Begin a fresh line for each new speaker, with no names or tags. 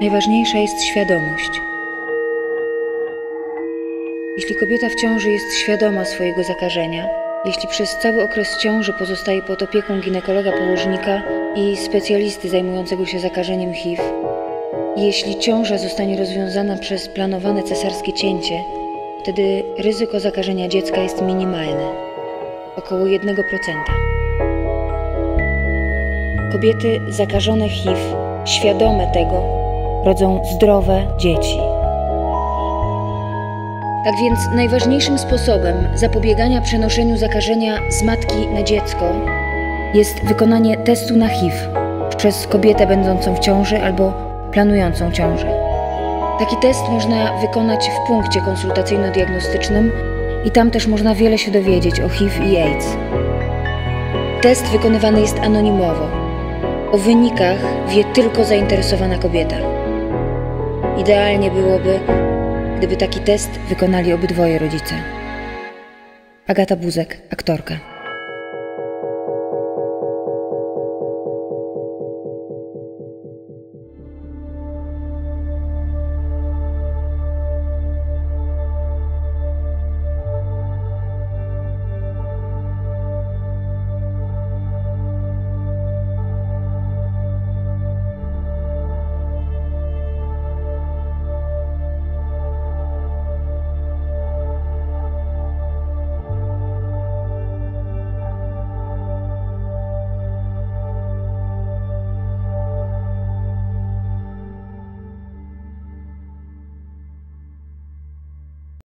najważniejsza jest świadomość. Jeśli kobieta w ciąży jest świadoma swojego zakażenia, jeśli przez cały okres ciąży pozostaje pod opieką ginekologa położnika i specjalisty zajmującego się zakażeniem HIV, jeśli ciąża zostanie rozwiązana przez planowane cesarskie cięcie, wtedy ryzyko zakażenia dziecka jest minimalne około 1%. Kobiety zakażone HIV, świadome tego, rodzą zdrowe dzieci. Tak więc najważniejszym sposobem zapobiegania przenoszeniu zakażenia z matki na dziecko jest wykonanie testu na HIV przez kobietę będącą w ciąży albo planującą ciążę. Taki test można wykonać w punkcie konsultacyjno-diagnostycznym i tam też można wiele się dowiedzieć o HIV i AIDS. Test wykonywany jest anonimowo. O wynikach wie tylko zainteresowana kobieta. Idealnie byłoby, gdyby taki test wykonali obydwoje rodzice. Agata Buzek, aktorka.